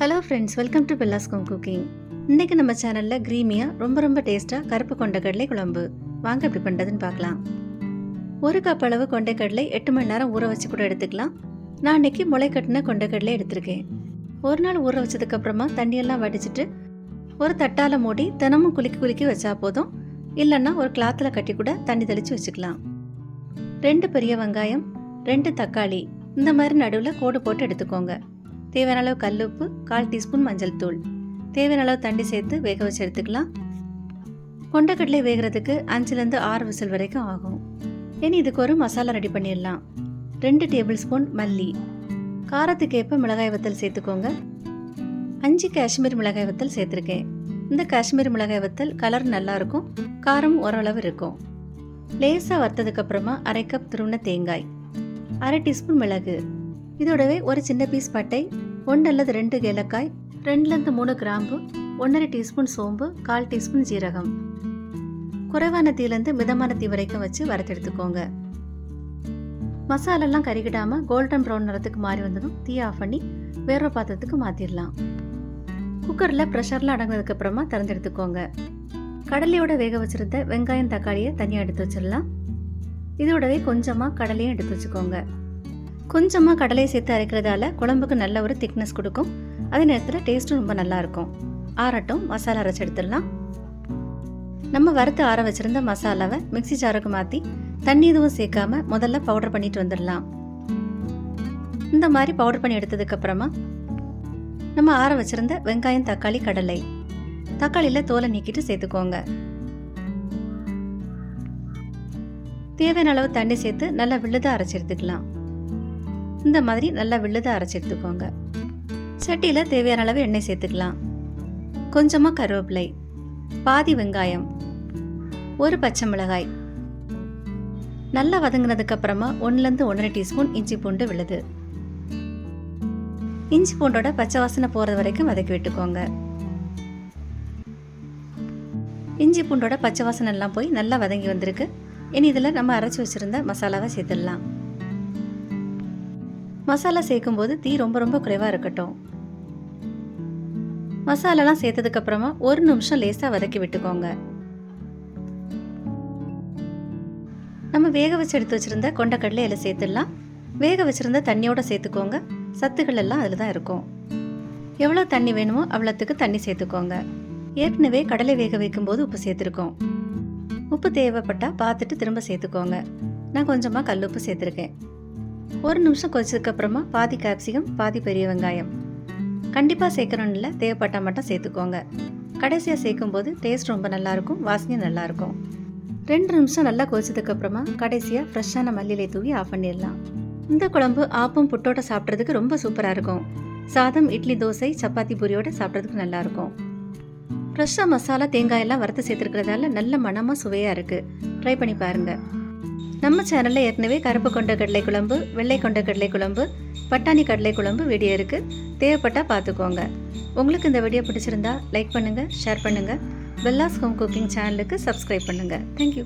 Hello friends welcome to Bella's home cooking இன்றைக்கி நம்ம சேனலில் க்ரீமியாக ரொம்ப ரொம்ப டேஸ்ட்டாக கருப்பு கொண்டக்கடலை குழம்பு. வாங்க எப்படி பண்ணுறதுன்னு பார்க்கலாம். ஒரு கப் அளவு கொண்டைக்கடலை எட்டு மணி நேரம் ஊற வச்சு கூட எடுத்துக்கலாம். நான் இன்றைக்கி முளை கட்டின கொண்டைக்கடலை எடுத்திருக்கேன். ஒரு நாள் ஊற வச்சதுக்கப்புறமா தண்ணியெல்லாம் வடிச்சிட்டு ஒரு தட்டால் மூடி தினமும் குலுக்கி குலுக்கி வச்சா போதும். இல்லைன்னா ஒரு கிளாத்தில் கட்டி கூட தண்ணி தெளித்து வச்சுக்கலாம். ரெண்டு பெரிய வெங்காயம் ரெண்டு தக்காளி இந்த மாதிரி நடுவில் கோடு போட்டு எடுத்துக்கோங்க. தேவையான அளவு கல்லுப்பு கால் டீஸ்பூன் மஞ்சள் தூள். தேவையான அளவு தண்ணி சேர்த்து வேக வச்சு எடுத்துக்கலாம். கொண்டக்கடலை வேகிறதுக்கு அஞ்சுலேருந்து ஆறு விசில் வரைக்கும் ஆகும். இனி இதுக்கு ஒரு மசாலா ரெடி பண்ணிடலாம். ரெண்டு டேபிள் ஸ்பூன் மல்லி. காரத்துக்கேற்ப மிளகாய் வத்தல் சேர்த்துக்கோங்க. அஞ்சு காஷ்மீர் மிளகாய் வத்தல் சேர்த்துருக்கேன். இந்த காஷ்மீர் மிளகாய் வத்தல் கலர் நல்லா இருக்கும் காரம் ஓரளவு இருக்கும். லேசாக வறுத்ததுக்கப்புறமா அரை கப் துருவின தேங்காய் அரை டீஸ்பூன் மிளகு. இதோடவே ஒரு சின்ன பீஸ் பட்டை ஒன்று அல்லது ரெண்டு ஏலக்காய் ரெண்டுலேருந்து மூணு கிராம்பு ஒன்றரை டீஸ்பூன் சோம்பு கால் டீஸ்பூன் ஜீரகம். குறைவான தீலேருந்து மிதமான தீ வரைக்கும் வச்சு வறுத்தெடுத்துக்கோங்க. மசாலெல்லாம் கருகிடாமல் கோல்டன் ப்ரௌன் நிறத்துக்கு மாறி வந்ததும் தீ ஆஃப் பண்ணி வேற பாத்திரத்துக்கு மாற்றிடலாம் குக்கரில் ப்ரெஷர்லாம் அடங்கினதுக்கு அப்புறமா திறந்தெடுத்துக்கோங்க. கடலையோட வேக வச்சுருந்த வெங்காயம் தக்காளியை தனியாக எடுத்து வச்சிடலாம் இதோடவே கொஞ்சமாக கடலையும் எடுத்து வச்சுக்கோங்க. கொஞ்சமாக கடலையை சேர்த்து அரைக்கிறதால குழம்புக்கு நல்ல ஒரு திக்னஸ் கொடுக்கும். அதே நேரத்தில் டேஸ்ட்டும் ரொம்ப நல்லா இருக்கும் ஆறட்டும் மசாலா அரைச்சி எடுத்துடலாம். நம்ம வறுத்து ஆற வச்சிருந்த மசாலாவை மிக்ஸி ஜாருக்கு மாற்றி தண்ணி எதுவும் சேர்க்காம முதல்ல பவுடர் பண்ணிட்டு வந்துடலாம். இந்த மாதிரி பவுடர் பண்ணி எடுத்ததுக்கப்புறமா நம்ம ஆற வச்சிருந்த வெங்காயம் தக்காளி கடலை. தக்காளியில் தோலை நீக்கிட்டு சேர்த்துக்கோங்க. தேவையான அளவு தண்ணி சேர்த்து நல்லா விழுதாக அரைச்சி எடுத்துக்கலாம். இந்த மாதிரி நல்லா விழுதாக அரைச்சி எடுத்துக்கோங்க சட்டியில் தேவையான அளவு எண்ணெய் சேர்த்துக்கலாம். கொஞ்சமாக கருவேப்பிலை பாதி வெங்காயம் ஒரு பச்சை மிளகாய். நல்லா வதங்கினதுக்கு அப்புறமா ஒன்றுலேருந்து ஒன்றரை டீஸ்பூன் இஞ்சி பூண்டு விழுது. இஞ்சி பூண்டோட பச்சை வாசனை போகிறது வரைக்கும் வதக்கி விட்டுக்கோங்க. இஞ்சி பூண்டோட பச்சை வாசனை எல்லாம் போய் நல்லா வதங்கி வந்திருக்கு. இனி இதில் நம்ம அரைச்சி வச்சுருந்த மசாலாவை சேர்த்துடலாம். மசாலா சேர்க்கும்போது தீ ரொம்ப ரொம்ப குறைவாக இருக்கட்டும். மசாலாலாம் சேர்த்ததுக்கு அப்புறமா ஒரு நிமிஷம் லேசாக வதக்கி விட்டுக்கோங்க. நம்ம வேக வச்சு எடுத்து வச்சுருந்த கொண்டக்கடலை இதில் சேர்த்துடலாம். வேக வச்சுருந்த தண்ணியோட சேர்த்துக்கோங்க. சத்துக்கள் எல்லாம் அதில் தான் இருக்கும். எவ்வளோ தண்ணி வேணுமோ அவ்வளோத்துக்கு தண்ணி சேர்த்துக்கோங்க. ஏற்கனவே கடலை வேக வைக்கும்போது உப்பு சேர்த்துருக்கோம். உப்பு தேவைப்பட்டால் பார்த்துட்டு திரும்ப சேர்த்துக்கோங்க. நான் கொஞ்சமாக கல்லுப்பு சேர்த்துருக்கேன். ஒரு நிமிஷம் கொதிச்சதுக்கு அப்புறமா பாதி கேப்சிகம் பாதி பெரிய வெங்காயம். கண்டிப்பாக சேர்க்கணும் இல்லை தேவைப்பட்டால் மட்டும் சேர்த்துக்கோங்க. கடைசியாக சேர்க்கும்போது டேஸ்ட் ரொம்ப நல்லாயிருக்கும் வாசனையும் நல்லாயிருக்கும். ரெண்டு நிமிஷம் நல்லா கொதிச்சதுக்கு அப்புறமா கடைசியாக ஃப்ரெஷ்ஷான மல்லியிலை தூவி ஆஃப் பண்ணிடலாம். இந்த குழம்பு ஆப்பம் புட்டோட சாப்பிட்றதுக்கு ரொம்ப சூப்பராக இருக்கும். சாதம் இட்லி தோசை சப்பாத்தி பூரியோட சாப்பிட்றதுக்கு நல்லாயிருக்கும். ஃப்ரெஷ்ஷாக மசாலா தேங்காயெல்லாம் வறுத்து சேர்த்துருக்கிறதால நல்ல மணமாக சுவையாக இருக்குது ட்ரை பண்ணி பாருங்கள் நம்ம சேனலில் ஏற்கனவே கருப்பு கொண்ட கடலை குழம்பு வெள்ளை கொண்ட கடலை குழம்பு பட்டாணி கடலை குழம்பு வீடியோ இருக்குது தேவைப்பட்டால் பார்த்துக்கோங்க. உங்களுக்கு இந்த வீடியோ பிடிச்சிருந்தா லைக் பண்ணுங்கள் ஷேர் பண்ணுங்கள் பெல்லாஸ் ஹோம் குக்கிங் சேனலுக்கு சப்ஸ்கிரைப் பண்ணுங்கள் தேங்க்யூ